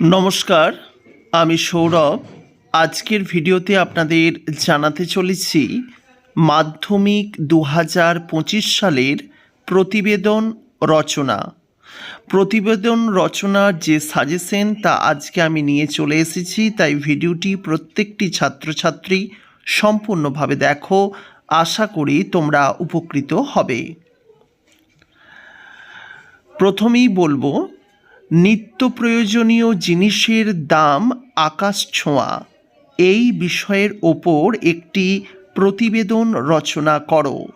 নমস্কার, আমি সৌরভ। আজকের ভিডিওতে আপনাদের জানাতে চলেছি মাধ্যমিক দু হাজার পঁচিশ সালের প্রতিবেদন রচনা। প্রতিবেদন রচনার যে সাজেশন তা আজকে আমি নিয়ে চলে এসেছি, তাই ভিডিওটি প্রত্যেকটি ছাত্রছাত্রী সম্পূর্ণভাবে দেখো। আশা করি তোমরা উপকৃত হবে। প্রথমেই বলব নিত্য প্রয়োজনীয় জিনিসের দাম আকাশ ছোঁয়া। এই বিষয়ের ওপর একটি প্রতিবেদন রচনা করো।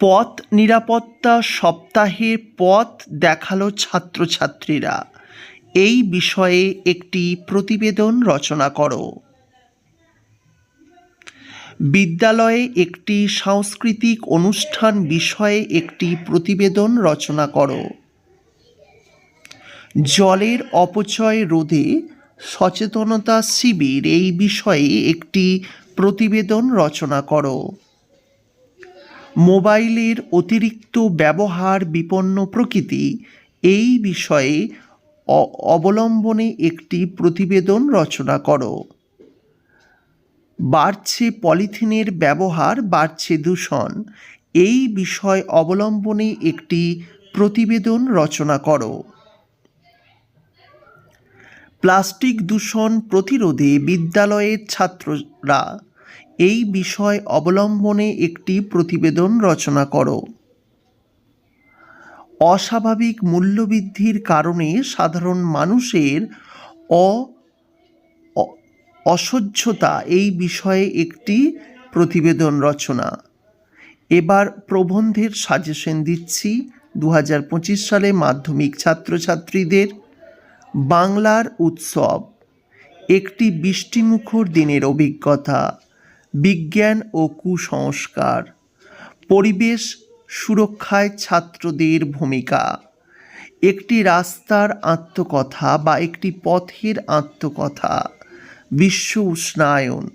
পথ নিরাপত্তা সপ্তাহে পথ দেখাল ছাত্রছাত্রীরা। এই বিষয়ে একটি প্রতিবেদন রচনা করো। বিদ্যালয়ে একটি সাংস্কৃতিক অনুষ্ঠান বিষয়ে একটি প্রতিবেদন রচনা করো। জলের অপচয় রোধে সচেতনতা শিবির এই বিষয়ে একটি প্রতিবেদন রচনা করো। মোবাইলের অতিরিক্ত ব্যবহার বিপন্ন প্রকৃতি এই বিষয়ে অবলম্বনে একটি প্রতিবেদন রচনা করো। বাড়ছে পলিথিনের ব্যবহার, বাড়ছে দূষণ। এই বিষয় অবলম্বনে একটি প্রতিবেদন রচনা করো। প্লাস্টিক দূষণ প্রতিরোধে বিদ্যালয়ের ছাত্ররা এই বিষয় অবলম্বনে একটি প্রতিবেদন রচনা করো। অস্বাভাবিক মূল্যবৃদ্ধির কারণে সাধারণ মানুষের অ অসহ্যতা এই বিষয়ে একটি প্রতিবেদন রচনা। এবার প্রবন্ধের সাজেশন দিচ্ছি দু হাজার পঁচিশ সালে মাধ্যমিক ছাত্রছাত্রীদের বাংলার উৎসব। একটি বৃষ্টিমুখর দিনের অভিজ্ঞতা, বিজ্ঞান ও কুসংস্কার, পরিবেশ সুরক্ষায় ছাত্রদের ভূমিকা। একটি রাস্তার আত্মকথা বা একটি পথের আত্মকথা। বিশ্ব উষ্ণায়ন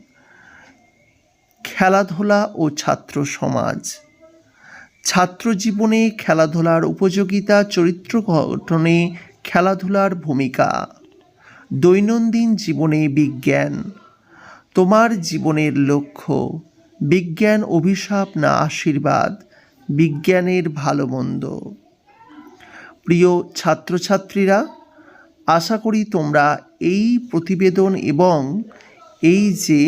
খেলাধুলা ও ছাত্র সমাজ। ছাত্র জীবনে খেলাধুলার উপযোগিতা, চরিত্র গঠনে খেলাধুলার ভূমিকা। দৈনন্দিন জীবনে বিজ্ঞান, তোমার জীবনের লক্ষ্য। বিজ্ঞান অভিশাপ না আশীর্বাদ, বিজ্ঞানের ভালো মন্দ প্রিয় ছাত্রছাত্রীরা আশা করি তোমরা এই প্রতিবেদন এবং এই যে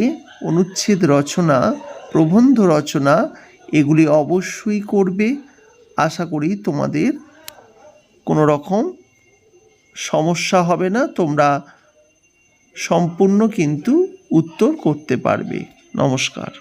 অনুচ্ছেদ রচনা, প্রবন্ধ রচনা, এগুলি অবশ্যই করবে। আশা করি তোমাদের কোনো রকম সমস্যা হবে না, তোমরা সম্পূর্ণ কিন্তু উত্তর করতে পারবে। নমস্কার।